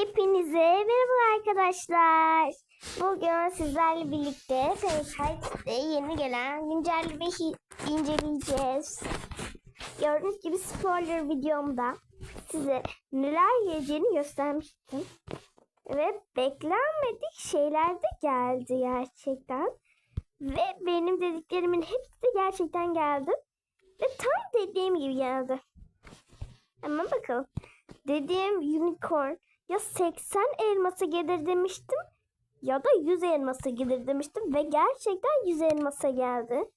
Hepinize merhaba arkadaşlar. Bugün sizlerle birlikte Fahrenheit'te yeni gelen güncellemeyi inceleyeceğiz. Gördüğünüz gibi spoiler videomda size neler geleceğini göstermiştim. Ve beklenmedik şeyler de geldi gerçekten. Ve benim dediklerimin hepsi de gerçekten geldi. Ve tam dediğim gibi geldi. Hemen bakalım. Dediğim unicorn ya 80 elması gelir demiştim ya da 100 elması gelir demiştim ve gerçekten 100 elmasa geldi.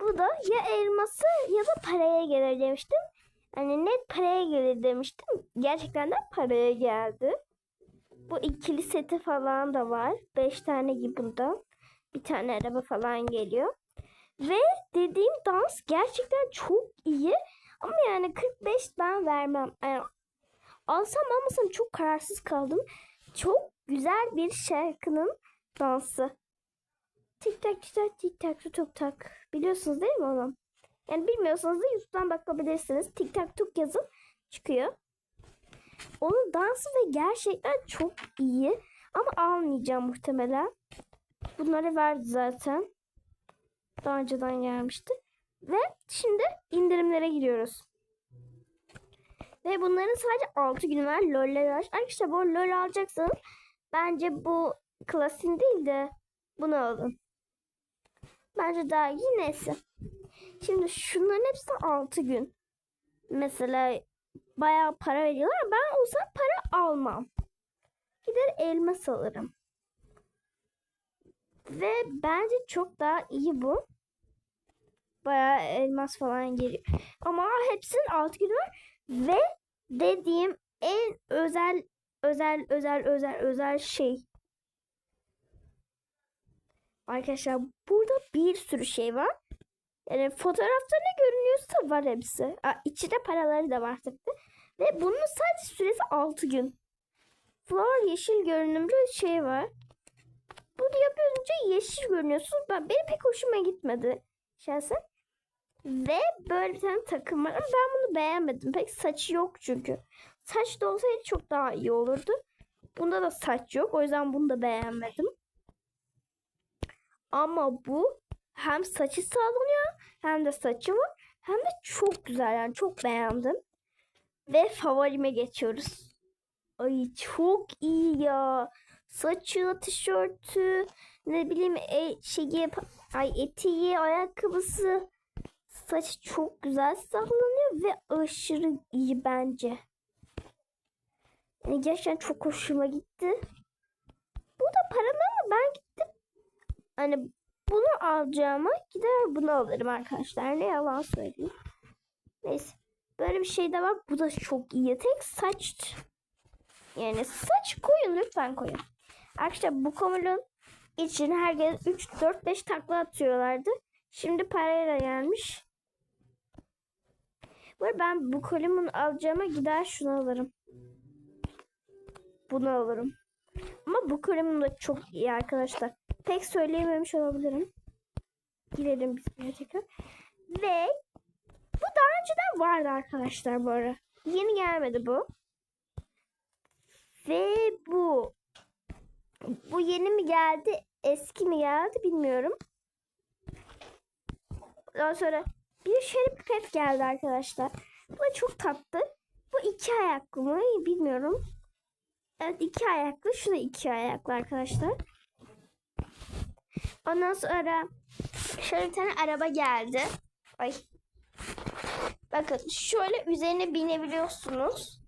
Bu da ya elması ya da paraya gelir demiştim. Hani net paraya gelir demiştim. Gerçekten de paraya geldi. Bu ikili seti falan da var. 5 tane gibi bundan. Bir tane araba falan geliyor. Ve dediğim dans gerçekten çok iyi. Ama yani 45 ben vermem. Yani alsam almasam çok kararsız kaldım. Çok güzel bir şarkının dansı. Tik tak tik tak tik tak tuk tak. Biliyorsunuz değil mi onu? Yani bilmiyorsanız da YouTube'dan bakabilirsiniz. Tik tak tuk yazın çıkıyor. Onun dansı ve gerçekten çok iyi. Ama almayacağım muhtemelen. Bunları verdi zaten. Daha önceden gelmişti. Ve şimdi indirimlere giriyoruz. Ve bunların sadece 6 günü var. LoL'ler var. Arkadaşlar bu LoL alacaksanız bence bu klasin değil de bunu alın. Bence daha iyi neyse. Şimdi şunların hepsi 6 gün. Mesela bayağı para veriyorlar. Ben olsam para almam. Gider elmas alırım. Ve bence çok daha iyi bu. Bayağı elmas falan geliyor. Ama hepsinin 6 günü var. Ve dediğim en özel özel özel özel özel şey. Arkadaşlar burada bir sürü şey var. Yani fotoğrafta ne görünüyorsa var hepsi. Aa, içinde paraları da var tabii. Ve bunun sadece süresi 6 gün. Flor yeşil görünümlü şey var. Bunu yapınca yeşil görünüyorsunuz. Ben, benim pek hoşuma gitmedi şahsen. Ve böyle bir tane takım var ama ben bunu beğenmedim. Pek saçı yok çünkü. Saç da olsaydı çok daha iyi olurdu. Bunda da saç yok. O yüzden bunu da beğenmedim. Ama bu hem saçı sağlanıyor hem de saçı var. Hem de çok güzel yani çok beğendim. Ve favorime geçiyoruz. Ay çok iyi ya. Saçı, tişörtü, ne bileyim e, şeyi, ay etiği, ayakkabısı. Saçı çok güzel sallanıyor ve aşırı iyi bence. Yani gerçekten çok hoşuma gitti. Bu da paralı ama ben gittim. Hani bunu alacağıma gider bunu alırım arkadaşlar. Ne yalan söyleyeyim. Neyse. Böyle bir şey de var. Bu da çok iyi. Tek saç. Yani saç koyun lütfen koyun. Arkadaşlar bu komulun için herkes 3, 4, 5 takla atıyorlardı. Şimdi parayla gelmiş. Ve ben bu kolumun alacağıma gider şunu alırım. Bunu alırım. Ama bu kolumun da çok iyi arkadaşlar. Pek söyleyememiş olabilirim. Girelim biz tekrar. Ve bu daha önceden vardı arkadaşlar bu ara. Yeni gelmedi bu. Ve bu. Bu yeni mi geldi, eski mi geldi bilmiyorum. Daha sonra bir şerif pet geldi arkadaşlar. Bu çok tatlı. Bu iki ayaklı mı bilmiyorum. Evet iki ayaklı. Şu da iki ayaklı arkadaşlar. Ondan sonra şöyle bir tane araba geldi. Ay. Bakın şöyle üzerine binebiliyorsunuz.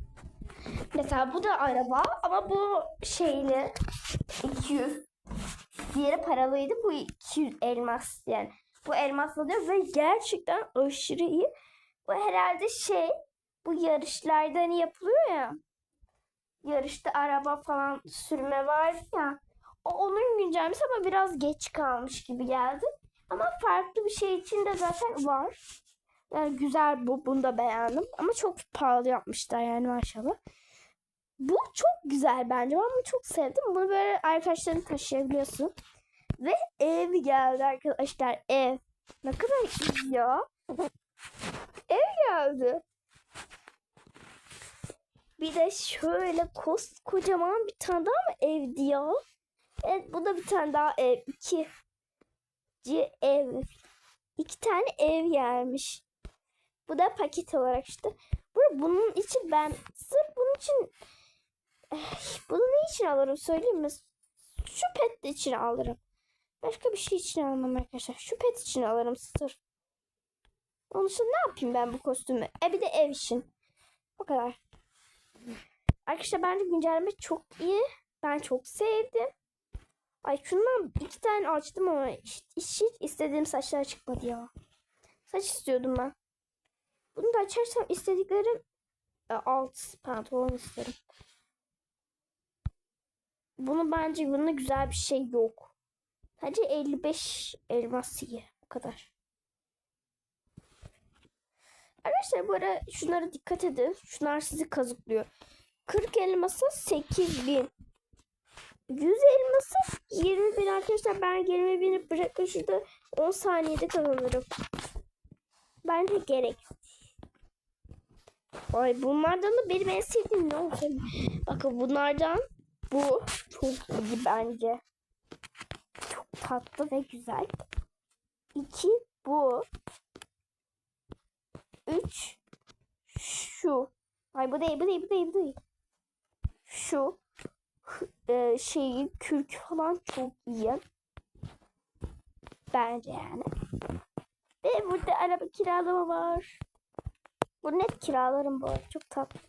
Mesela bu da araba ama bu şeyli 200. Diğeri paralıydı. Bu 200 elmas yani. Bu elmasla diyor ve gerçekten aşırı iyi. Bu herhalde şey bu yarışlarda hani yapılıyor ya. Yarışta araba falan sürme var ya. O onun güncellemesi ama biraz geç kalmış gibi geldi. Ama farklı bir şey için de zaten var. Yani güzel bu. Bunu da beğendim. Ama çok pahalı yapmışlar yani maşallah. Bu çok güzel bence. Ben bunu çok sevdim. Bunu böyle arkadaşlarını taşıyabiliyorsun. Ve ev geldi arkadaşlar. Ev. Ne kadar iyi ya. Ev geldi. Bir de şöyle koskocaman bir tane daha mı evdi ya? Evet bu da bir tane daha ev. İki. C ev. İki tane ev gelmiş. Bu da paket olarak işte. Bu bunun için ben sırf bunun için Eh, bunu ne için alırım söyleyeyim mi? Şu pet için alırım. Başka bir şey için almam arkadaşlar. Şu pet için alırım sırf. Onun için ne yapayım ben bu kostümü? E bir de ev için. O kadar. Arkadaşlar bence güncelleme çok iyi. Ben çok sevdim. Ay şundan iki tane açtım ama hiç, hiç istediğim saçlar çıkmadı ya. Saç istiyordum ben. Bunu da açarsam istediklerim e, alt pantolon isterim. Bunu bence bunda güzel bir şey yok. Sadece 55 elmas iyi. O kadar. Arkadaşlar bu ara şunlara dikkat edin. Şunlar sizi kazıklıyor. 40 elmasa 8000. 100 elması 20 bin arkadaşlar. Ben 20 bini bırakın şurada 10 saniyede kazanırım. Bence gerek. Ay bunlardan da benim en sevdiğim ne olacak? Bakın bunlardan bu çok iyi bence. Tatlı ve güzel. İki bu. Üç şu. Ay bu değil bu değil bu değil bu değil. Şu e, şeyi kürk falan çok iyi. Bence yani. Ve burada araba kiralama var. Bu net kiralarım bu. Çok tatlı.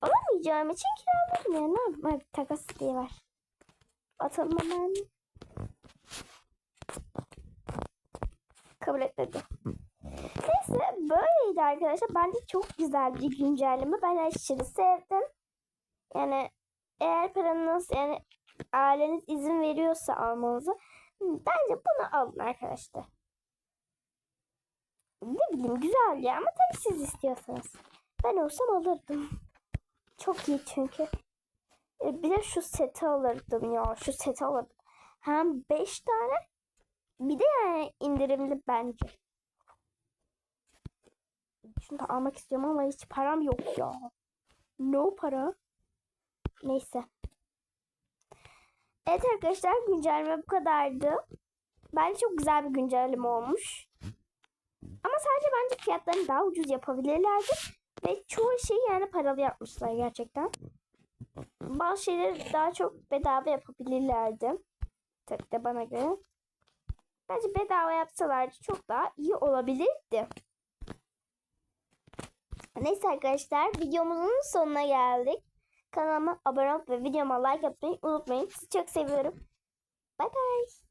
Alamayacağım için kiralarım ya. Ne yapayım? Takas diye var. Atalım hemen. Kabul etmedi. Neyse böyleydi arkadaşlar. Bence çok güzel bir güncelleme. Ben aşırı sevdim. Yani eğer paranız yani aileniz izin veriyorsa almanıza bence bunu alın arkadaşlar. Ne bileyim güzel ya ama tabii siz istiyorsanız. Ben olsam alırdım. Çok iyi çünkü. E, bir de şu seti alırdım ya. Şu seti alırdım. Hem 5 tane bir de yani indirimli bence. Şunu da almak istiyorum ama hiç param yok ya. No para. Neyse. Evet arkadaşlar güncelleme bu kadardı. Bence çok güzel bir güncelleme olmuş. Ama sadece bence fiyatlarını daha ucuz yapabilirlerdi. Ve çoğu şeyi yani paralı yapmışlar gerçekten. Bazı şeyleri daha çok bedava yapabilirlerdi. Tabii de bana göre. Bence bedava yapsalardı çok daha iyi olabilirdi. Neyse arkadaşlar videomuzun sonuna geldik. Kanalıma abone olup ve videoma like atmayı unutmayın. Sizi çok seviyorum. Bye bye.